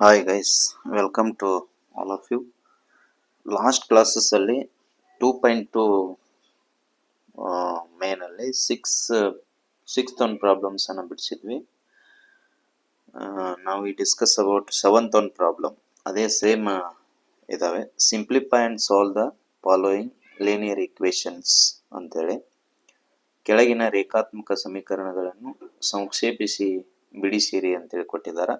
Hi guys welcome to all of you last ಕ್ಲಾಸಸ್ಸಲ್ಲಿ two point two ಮೇನಲ್ಲಿ six sixth one ಪ್ರಾಬ್ಲಮ್ಸನ್ನು ಬಿಡಿಸಿದ್ವಿ. ನಾವು ಈ discuss about seventh one problem ಅದೇ same ಇದ್ದಾವೆ simplify and solve the following linear equations ಅಂತೇಳಿ. ಕೆಳಗಿನ ರೇಖಾತ್ಮಕ ಸಮೀಕರಣಗಳನ್ನು ಸಂಕ್ಷೇಪಿಸಿ ಬಿಡಿಸಿರಿ ಅಂತೇಳಿ ಕೊಟ್ಟಿದ್ದಾರೆ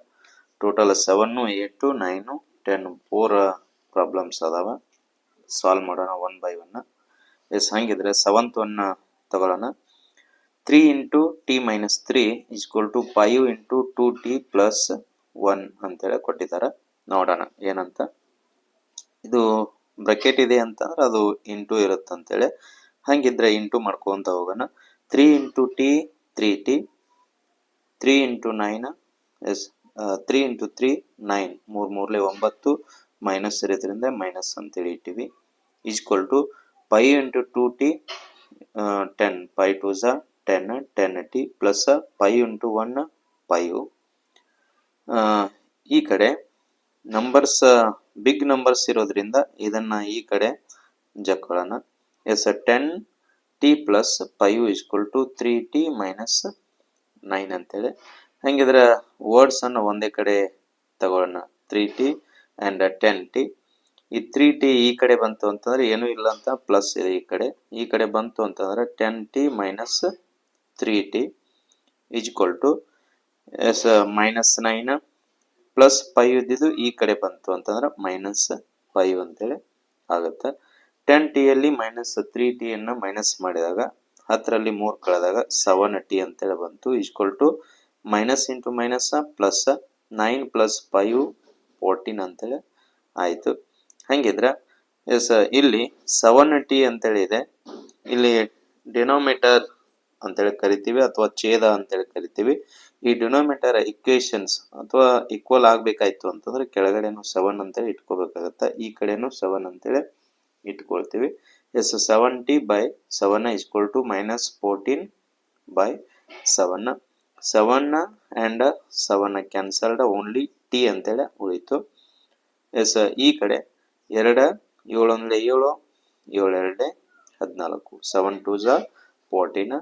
total seven eight nine ten four problems ಅದಾವ. ಸಾಲ್ವ್ ಮಾಡೋಣ ಒನ್ ಬೈ ಒನ್ ಎಸ್, ಹಂಗಿದ್ರೆ ಸೆವೆಂತ್ ಒನ್ ತಗೊಳ್ಳೋಣ. Three into T minus three equal to five into two T plus one ಅಂತೇಳಿ ಕೊಟ್ಟಿದ್ದಾರೆ. ನೋಡೋಣ ಏನಂತ. ಇದು ಬ್ರಕೆಟ್ ಇದೆ ಅಂತಂದ್ರೆ ಅದು ಇಂಟು ಇರುತ್ತೆ ಅಂತೇಳಿ. ಹಂಗಿದ್ರೆ ಇಂಟು ಮಾಡ್ಕೊಂತ ಹೋಗೋಣ. Three into T three T three into nine yes three into three nine ಮೂರು ಮೂರಲೆ ಒಂಬತ್ತು ಮೈನಸ್ ಇರೋದ್ರಿಂದ ಮೈನಸ್ ಅಂತೇಳಿ ಇಟ್ಟಿವಿ. Equal to five into two T ten five two ಝ ten ten T plus five into one five ಈ ಕಡೆ numbers big numbers ಇರೋದ್ರಿಂದ ಇದನ್ನ ಈ ಕಡೆ ಜಕ್ಕೊಳ್ಳೋಣ yes ten T plus five equal to three T minus nine ಅಂತೇಳಿ. ಹಂಗಿದ್ರೆ words ಅನ್ನು ಒಂದೇ ಕಡೆ ತಗೊಳ್ಳೋಣ. Three T and ten T ಈ ತ್ರೀ ಟಿ ಈ ಕಡೆ ಬಂತು ಅಂತಂದ್ರೆ ಏನೂ ಇಲ್ಲ ಅಂತ ಪ್ಲಸ್ ಇದೆ ಈ ಕಡೆ. ಈ ಕಡೆ ಬಂತು ಅಂತಂದ್ರೆ ten T minus three T is equal to S minus nine plus five ಇದ್ದಿದ್ದು ಈ ಕಡೆ ಬಂತು ಅಂತಂದ್ರೆ ಮೈನಸ್ ಫೈವ್ ಅಂತೇಳಿ ಆಗುತ್ತೆ. ಟೆನ್ ಟಿಯಲ್ಲಿ ಮೈನಸ್ ತ್ರೀ ಟಿಯನ್ನು ಮೈನಸ್ ಮಾಡಿದಾಗ, ಹತ್ತರಲ್ಲಿ ಮೂರು ಕಳೆದಾಗ ಸೆವೆನ್ ಟಿ ಅಂತೇಳಿ ಬಂತು. Equal to minus into minus plus nine plus five fourteen ಅಂತೇಳಿ ಆಯಿತು. ಹಂಗಿದ್ರೆ, ಎಸ್, ಇಲ್ಲಿ ಸೆವೆನ್ ಟಿ ಅಂತೇಳಿ ಇದೆ. ಇಲ್ಲಿ ಡಿನೋಮೀಟರ್ ಅಂತೇಳಿ ಕರಿತೀವಿ ಅಥವಾ ಛೇದ ಅಂತೇಳಿ ಕರಿತೀವಿ. ಈ ಡಿನೋಮೀಟರ್ ಇಕ್ವೇಶನ್ಸ್ ಅಥವಾ ಈಕ್ವಲ್ ಆಗಬೇಕಾಯ್ತು ಅಂತಂದ್ರೆ ಕೆಳಗಡೆನು ಸೆವೆನ್ ಅಂತೇಳಿ ಇಟ್ಕೋಬೇಕಾಗತ್ತೆ. ಈ ಕಡೆನು ಸೆವೆನ್ ಅಂತೇಳಿ ಇಟ್ಕೊಳ್ತೀವಿ. Yes seven T by seven equal to minus fourteen by seven seven and seven cancelled only T ಅಂತೇಳಿ ಉಳಿತು. ಎಸ್ ಈ ಕಡೆ ಎರಡ ಏಳು ಅಂದರೆ ಏಳು ಏಳು ಎರಡೇ ಹದಿನಾಲ್ಕು. ಸೆವೆನ್ ಟು ಝ ಫೋರ್ಟೀನ್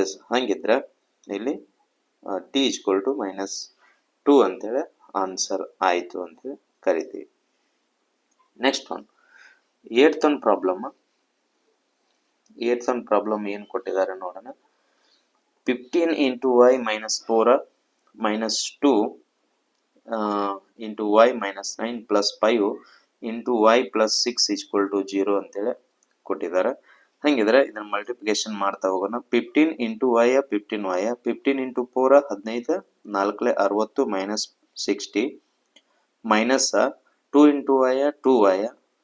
ಎಸ್ ಹಂಗಿದ್ರೆ ಇಲ್ಲಿ T equal to minus two ಅಂತೇಳಿ ಆನ್ಸರ್ ಆಯಿತು ಅಂತೇಳಿ ಕರಿತೀವಿ. Next one eight one problem eight one problem ಏನು ಕೊಟ್ಟಿದ್ದಾರೆ ನೋಡೋಣ. Fifteen into Y minus y minus two into Y minus nine plus five into Y plus six equal to zero ಅಂತೇಳಿ ಕೊಟ್ಟಿದ್ದಾರೆ. ಹಂಗಿದ್ರೆ ಇದನ್ನ ಮಲ್ಟಿಪ್ಲಿಕೇಶನ್ ಮಾಡ್ತಾ ಹೋಗೋಣ. Fifteen into Y fifteen Y fifteen into four ಹದಿನೈದು, ನಾಲ್ಕಲೆ ಅರವತ್ತು minus sixty minus two into Y two Y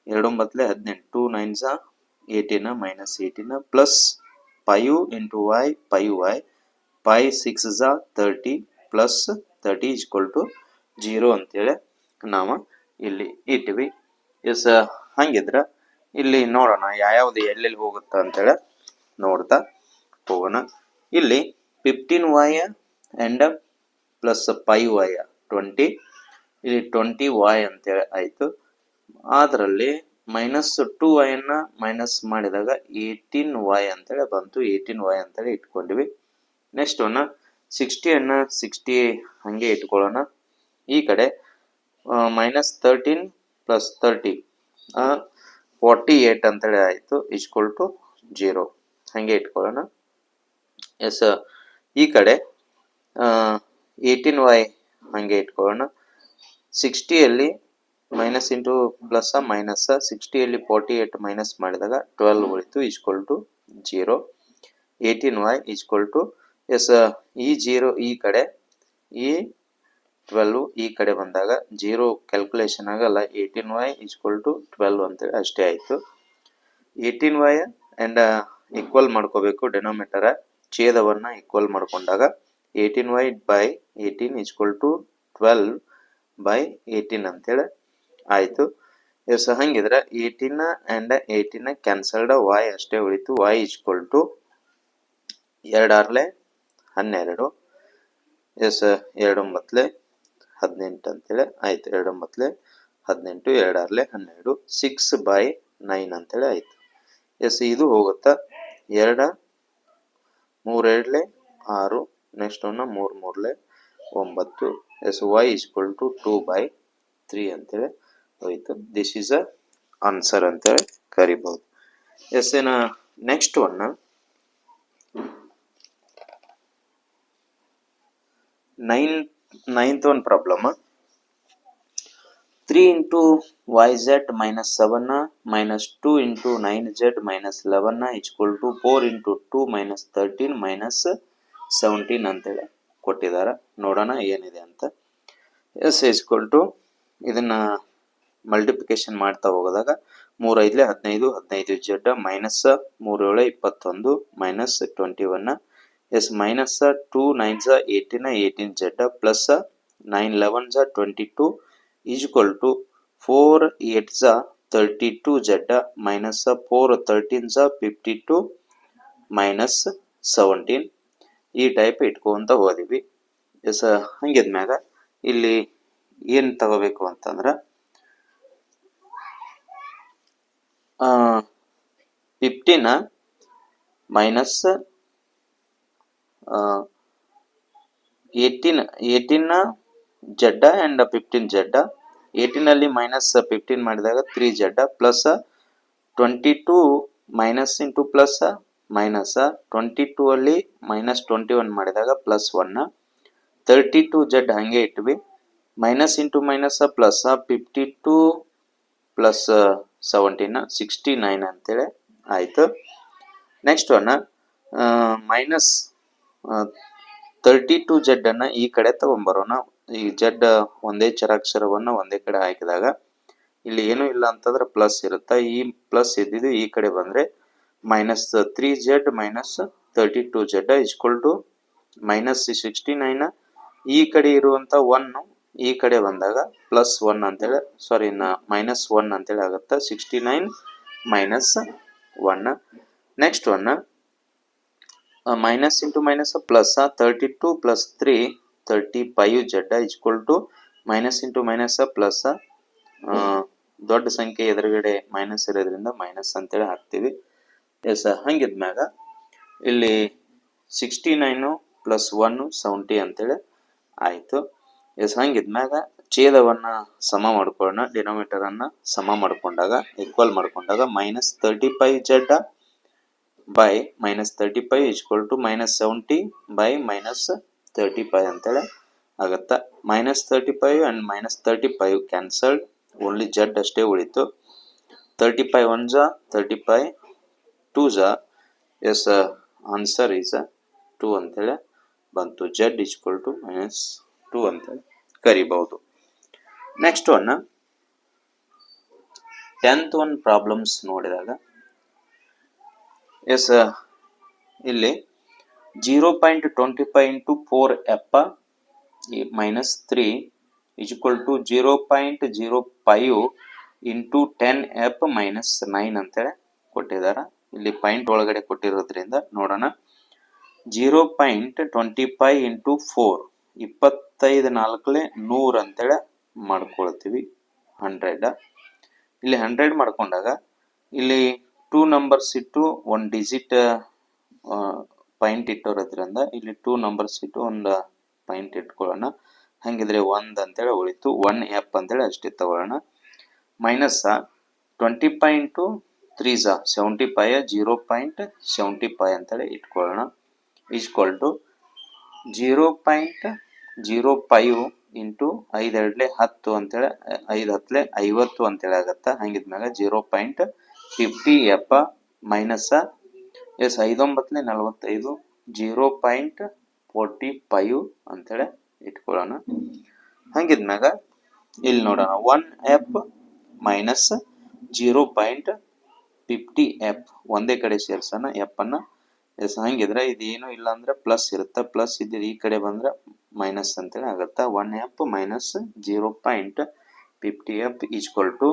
ಎರಡೊಂಬತ್ತಲೆ ಹದಿನೆಂಟು two nines eighteen minus eighteen plus five into Y five Y five six ಝ thirty plus thirty equal to zero ಅಂತೇಳಿ ನಾವು ಇಲ್ಲಿ ಇಟ್ವಿ S, ಹಂಗಿದ್ರೆ ಇಲ್ಲಿ ನೋಡೋಣ ಯಾವ್ಯಾವ್ದು ಎಲ್ಲೆಲ್ಲಿ ಹೋಗುತ್ತೆ ಅಂತೇಳಿ ನೋಡ್ತಾ ಹೋಗೋಣ. ಇಲ್ಲಿ fifteen Y and plus five Y twenty ಇಲ್ಲಿ ಟ್ವೆಂಟಿ ವಾಯ್ ಅಂತೇಳಿ ಆಯಿತು. ಅದರಲ್ಲಿ ಮೈನಸ್ ಟು ವೈನ ಮೈನಸ್ ಮಾಡಿದಾಗ ಏಯ್ಟೀನ್ ವೈ ಅಂತೇಳಿ ಬಂತು. ಏಯ್ಟೀನ್ ವೈ ಅಂತೇಳಿ ಇಟ್ಕೊಂಡಿವಿ. ನೆಕ್ಸ್ಟ್ ಒನ್ ಸಿಕ್ಸ್ಟಿಯನ್ನು ಸಿಕ್ಸ್ಟಿ ಹಾಗೆ ಇಟ್ಕೊಳ್ಳೋಣ. ಈ ಕಡೆ minus thirteen plus thirty forty eight ಅಂತೇಳಿ ಆಯಿತು ಈಕ್ವಲ್ ಟು ಜೀರೋ ಹಾಗೆ ಇಟ್ಕೊಳ್ಳೋಣ. ಎಸ್ ಈ ಕಡೆ ಏಯ್ಟೀನ್ ವೈ ಹಾಗೆ ಇಟ್ಕೊಳ್ಳೋಣ. ಸಿಕ್ಸ್ಟಿಯಲ್ಲಿ ಮೈನಸ್ ಇಂಟು ಪ್ಲಸ್ ಮೈನಸ್ ಸಿಕ್ಸ್ಟಿಯಲ್ಲಿ ಫಾರ್ಟಿ ಏಟ್ ಮೈನಸ್ ಮಾಡಿದಾಗ ಟ್ವೆಲ್ವ್ ಉಳಿತು equal to zero eighteen y equal to yes ಈ ಜೀರೋ ಈ ಕಡೆ, ಈ ಟ್ವೆಲ್ವ್ ಈ ಕಡೆ ಬಂದಾಗ ಜೀರೋ ಕ್ಯಾಲ್ಕುಲೇಷನ್ ಆಗಲ್ಲ. Eighteen y equal to twelve ಅಂತೇಳಿ ಅಷ್ಟೇ ಆಯಿತು. ಏಯ್ಟೀನ್ ವೈ ಆ್ಯಂಡ್ ಈಕ್ವಲ್ ಮಾಡ್ಕೋಬೇಕು ಡೆನೋಮೀಟರ ಛೇದವನ್ನು ಈಕ್ವಲ್ ಮಾಡಿಕೊಂಡಾಗ eighteen Y by eighteen equal to twelve by eighteen ಅಂತೇಳಿ ಆಯಿತು. ಎಸ್ ಹಂಗಿದ್ರೆ eighteen and eighteen cancelled y ಅಷ್ಟೇ ಉಳಿತು. ವೈ ಈಕ್ವಲ್ ಟು ಎರಡಾರ್ಲೆ ಹನ್ನೆರಡು. ಎಸ್ ಎರಡೊಂಬತ್ತಲೆ ಹದಿನೆಂಟು ಅಂತೇಳಿ ಆಯ್ತು. ಎರಡೊಂಬತ್ತಲೆ ಹದಿನೆಂಟು ಎರಡರಲೆ ಹನ್ನೆರಡು. ಸಿಕ್ಸ್ ಬೈ ನೈನ್ ಅಂತೇಳಿ ಆಯ್ತು. ಎಸ್, ಇದು ಹೋಗುತ್ತಾ? ಎರಡ, ಮೂರೆರಡಲೆ ಆರು. ನೆಕ್ಸ್ಟ್ ಒನ್ನ ಮೂರು ಮೂರಲೆ ಒಂಬತ್ತು. Yes y is equal to two by three ಅಂತೇಳಿ ಹೋಯ್ತು. ದಿಸ್ ಈಸ್ ಅ ಆನ್ಸರ್ ಅಂತೇಳಿ ಕರಿಬಹುದು ಎಸ್ ಏನ ನೆಕ್ಸ್ಟ್ ಒನ್ ನೈನ್, ನೈನ್ತ್ ಒಂದು problem. Three into y z minus seven, minus two into nine z minus eleven is equal to four into two minus thirteen minus seventeen ಅಂತೇಳಿ ಕೊಟ್ಟಿದ್ದಾರೆ. ನೋಡೋಣ ಏನಿದೆ ಅಂತ. Yes is equal to ಇದನ್ನು multiplication ಮಾಡ್ತಾ ಹೋಗೋದಾಗ ಮೂರು ಐದ್ಲೆ ಹದಿನೈದು ಹದಿನೈದು ಜೆಡ್ ಮೈನಸ್ ಮೂರೇಳೆ, ಇಪ್ಪತ್ತೊಂದು minus twenty one yes minus two nine z eighteen eighteen z plus nine eleven z twenty two is equal to four eight z thirty two z minus four thirteen z fifty two minus seventeen. ಈ type ಇಟ್ಕೊಂತ ಹೋದಿವಿ yes ಹಂಗಿದ್ಮ್ಯಾಗ ಇಲ್ಲಿ ಏನು ತಗೋಬೇಕು ಅಂತಂದ್ರೆ fifteen minus eighteen eighteen z and fifteen z ಏಯ್ಟೀನಲ್ಲಿ minus fifteen ಮಾಡಿದಾಗ three z plus twenty two minus into plus minus twenty two ಅಲ್ಲಿ ಮೈನಸ್ ಟ್ವೆಂಟಿ ಒನ್ ಮಾಡಿದಾಗ plus one thirty two z ಹಾಗೆ ಇಟ್ವಿ. Minus into minus plus fifty two plus seventeen sixty nine ಅಂತೇಳಿ ಆಯಿತು. Next one minus thirty two z ಅನ್ನ ಈ ಕಡೆ ತಗೊಂಡ್ಬರೋಣ ಈ Z ಒಂದೇ ಚರಾಕ್ಷರವನ್ನು ಒಂದೇ ಕಡೆ ಹಾಕಿದಾಗ ಇಲ್ಲಿ ಏನು ಇಲ್ಲ ಅಂತಂದ್ರೆ ಪ್ಲಸ್ ಇರುತ್ತೆ? ಈ ಪ್ಲಸ್ ಇದ್ದಿದ್ದು ಈ ಕಡೆ ಬಂದ್ರೆ minus three z minus thirty two z is equal to minus sixty nine ಈ ಕಡೆ ಇರುವಂತ ಒನ್ ಈ ಕಡೆ ಬಂದಾಗ ಪ್ಲಸ್ ಒನ್ ಅಂತೇಳಿ ಸಾರಿ ಮೈನಸ್ ಒನ್ ಅಂತೇಳಿ ಆಗುತ್ತೆ. Sixty nine minus one next one minus into minus plus thirty two plus three thirty five z is equal to minus into minus plus ದೊಡ್ಡ ಸಂಖ್ಯೆ ಎದುರುಗಡೆ ಮೈನಸ್ ಇರೋದ್ರಿಂದ ಮೈನಸ್ ಅಂತೇಳಿ ಹಾಕ್ತೀವಿ. Yes ಹಂಗಿದ್ಮ್ಯಾಗ ಇಲ್ಲಿ sixty nine plus one seventy ಅಂತೇಳಿ ಆಯಿತು. ಎಸ್ ಹಂಗಿದ್ಮ್ಯಾಗ ಛೇದವನ್ನು ಸಮ ಮಾಡ್ಕೊಳ್ಳೋಣ. ಡಿನೋಮೀಟರನ್ನು ಸಮ ಮಾಡಿಕೊಂಡಾಗ ಈಕ್ವಲ್ ಮಾಡಿಕೊಂಡಾಗ minus thirty five z by minus thirty five is equal to minus seventy by minus thirty five ಅಂತೇಳಿ ಆಗತ್ತ. Minus thirty five and minus thirty five cancelled only z ಅಷ್ಟೇ ಉಳಿತು. Thirty five one z thirty five two z yes answer is two ಅಂತೇಳಿ ಬಂತು. Z is equal to minus two ಅಂತೇಳಿ ಕರಿಬಹುದು. Next one tenth one problems ನೋಡಿದಾಗ yes ಇಲ್ಲಿ zero point twenty five into four f minus three equal to zero point zero five into ten f minus nine ಅಂತೇಳಿ ಕೊಟ್ಟಿದ್ದಾರೆ. ಇಲ್ಲಿ point ಒಳಗಡೆ ಕೊಟ್ಟಿರೋದ್ರಿಂದ ನೋಡೋಣ. Zero point twenty five into four ಇಪ್ಪತ್ತೈದು ನಾಲ್ಕಲೆ ನೂರು ಅಂತೇಳಿ ಮಾಡ್ಕೊಳ್ತೀವಿ. ಹಂಡ್ರೆಡ್ ಇಲ್ಲಿ ಹಂಡ್ರೆಡ್ ಮಾಡ್ಕೊಂಡಾಗ ಇಲ್ಲಿ ಟೂ ನಂಬರ್ಸ್ ಇಟ್ಟು ಒಂದು ಡಿಜಿಟ್ ಪಾಯಿಂಟ್ ಇಟ್ಟಿರೋದ್ರಿಂದ ಇಲ್ಲಿ ಟೂ ನಂಬರ್ಸ್ ಇಟ್ಟು ಒಂದು ಪಾಯಿಂಟ್ ಇಟ್ಕೊಳ್ಳೋಣ. ಹಾಗಿದ್ರೆ ಒಂದು ಅಂತೇಳಿ ಉಳಿತು ಒನ್ ಎಪ್ ಅಂತೇಳಿ ಅಷ್ಟೇ ತಗೊಳ್ಳೋಣ. Minus twenty point three Jha seventy five zero point seventy five ಅಂತೇಳಿ ಇಟ್ಕೊಳ್ಳೋಣ. Equal to zero point zero five into ಐದು ಎರಡಲೆ ಹತ್ತು ಅಂತೇಳಿ, ಐದು ಹತ್ತಲೆ ಐವತ್ತು ಅಂತೇಳಿ ಆಗತ್ತೆ? ಹಂಗಿದ್ಮೇಲೆ zero point fifty f minus yes ಐದೊಂಬತ್ತನೇ ನಲವತ್ತೈದು ಜೀರೋ ಪಾಯಿಂಟ್ ಫೋರ್ಟಿ ಫೈವ್ ಅಂತೇಳಿ ಇಟ್ಕೊಳ್ಳೋಣ. ಹಂಗಿದ್ಮ್ಯಾಗ ಇಲ್ಲಿ ನೋಡೋಣ one f minus zero point fifty f ಒಂದೇ ಕಡೆ ಸೇರ್ಸೋಣ ಎಪ್ಪನ್ನು ಎಸ್ ಹಂಗಿದ್ರೆ ಇದೇನು ಇಲ್ಲ ಅಂದ್ರೆ ಪ್ಲಸ್ ಇರುತ್ತೆ ಪ್ಲಸ್ ಇದ್ದಿದ್ದು ಈ ಕಡೆ ಬಂದ್ರೆ ಮೈನಸ್ ಅಂತೇಳಿ ಆಗುತ್ತೆ. One f minus zero point fifty f is equal to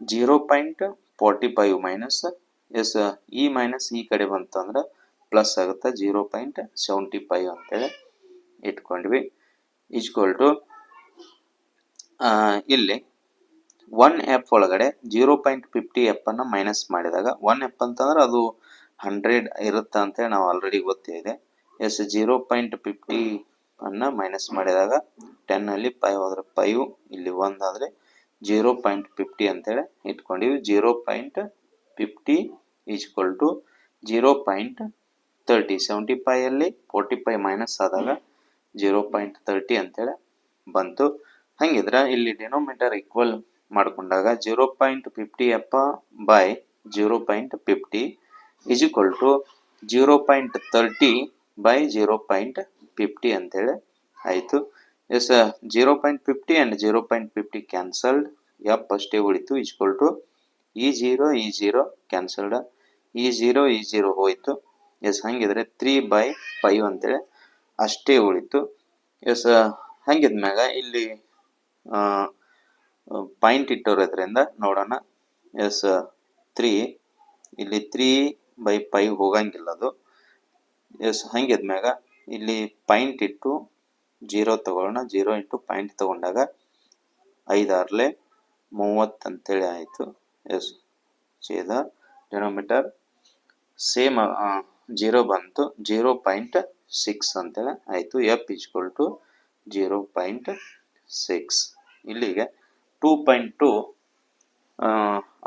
zero point forty five minus yes ಈ ಮೈನಸ್ ಈ ಕಡೆ ಬಂತಂದ್ರೆ ಪ್ಲಸ್ ಆಗುತ್ತೆ ಜೀರೋ ಪಾಯಿಂಟ್ ಸೆವೆಂಟಿ ಫೈವ್ ಅಂತೇಳಿ ಇಟ್ಕೊಂಡ್ವಿ. ಈಜ್ವಲ್ ಟು ಇಲ್ಲಿ ಒನ್ ಎಫ್ ಒಳಗಡೆ ಜೀರೋ ಪಾಯಿಂಟ್ ಫಿಫ್ಟಿ ಎಫ್ ಅನ್ನ ಮೈನಸ್ ಮಾಡಿದಾಗ ಒನ್ ಎಫ್ ಅಂತಂದ್ರೆ ಅದು ಹಂಡ್ರೆಡ್ ಇರುತ್ತೆ ಅಂತೇಳಿ ನಾವು ಆಲ್ರೆಡಿ ಗೊತ್ತಿದೆ. ಎಸ್ ಜೀರೋ ಪಾಯಿಂಟ್ ಫಿಫ್ಟಿ ಅನ್ನು ಮೈನಸ್ ಮಾಡಿದಾಗ ಟೆನ್ ಅಲ್ಲಿ ಫೈವ್ ಆದರೆ ಫೈವ್ ಇಲ್ಲಿ ಒಂದಾದ್ರೆ ಜೀರೋ ಪಾಯಿಂಟ್ ಫಿಫ್ಟಿ ಅಂತೇಳಿ ಇಟ್ಕೊಂಡಿವಿ. Zero point fifty is equal to zero point thirty seventy ಫೈಯಲ್ಲಿ forty five minus ಆದಾಗ ಜೀರೋ ಪಾಯಿಂಟ್ ತರ್ಟಿ ಅಂತೇಳಿ ಬಂತು. ಹಂಗಿದ್ರೆ ಇಲ್ಲಿ ಡಿನೋಮೀಟರ್ ಈಕ್ವಲ್ ಮಾಡ್ಕೊಂಡಾಗ zero point fifty f by zero point fifty is to zero point thirty by zero point fifty ಅಂತೇಳಿ ಆಯಿತು. Yes zero point fifty and zero point fifty cancelled f ಅಷ್ಟೇ ಉಳಿತು equal to ಈ zero ಈ zero cancelled ಈ zero ಈ zero ಹೋಯಿತು. Yes ಹಾಗಿದ್ರೆ ತ್ರೀ ಬೈ ಫೈವ್ ಅಂತೇಳಿ ಅಷ್ಟೇ ಉಳಿತು ಎಸ್ ಹಂಗಿದ್ಮ್ಯಾಗ ಇಲ್ಲಿ ಪಾಯಿಂಟ್ ಇಟ್ಟಿರೋದ್ರಿಂದ ನೋಡೋಣ. ಎಸ್ ತ್ರೀ ಇಲ್ಲಿ ತ್ರೀ ಬೈ ಫೈವ್ ಹೋಗಂಗಿಲ್ಲ ಅದು. ಎಸ್ ಹಂಗಿದ್ಮ್ಯಾಗ ಇಲ್ಲಿ ಪಾಯಿಂಟ್ ಇಟ್ಟು ಜೀರೋ ತಗೊಳ್ಳೋಣ, ಜೀರೋ ಇಂಟು ಪಾಯಿಂಟ್ ತಗೊಂಡಾಗ ಐದಾರ್ಲೆ ಮೂವತ್ತು ಅಂತೇಳಿ ಆಯಿತು. ಎಸ್, ಛೇದ ಡಿನೋಮೀಟರ್ ಸೇಮ್ ಜೀರೋ ಬಂತು, ಜೀರೋ ಪಾಯಿಂಟ್ ಸಿಕ್ಸ್ ಅಂತೇಳಿ ಆಯಿತು. F is equal to zero point six. ಇಲ್ಲಿಗೆ ಟೂ ಪಾಯಿಂಟ್ ಟು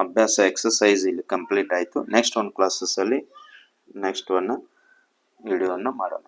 ಅಭ್ಯಾಸ ಎಕ್ಸಸೈಸ್ ಇಲ್ಲಿ ಕಂಪ್ಲೀಟ್ ಆಯಿತು. ನೆಕ್ಸ್ಟ್ ಒಂದು ಕ್ಲಾಸಸ್ಸಲ್ಲಿ ನೆಕ್ಸ್ಟ್ ಒನ್ ವಿಡಿಯೋವನ್ನು ಮಾಡೋಣ.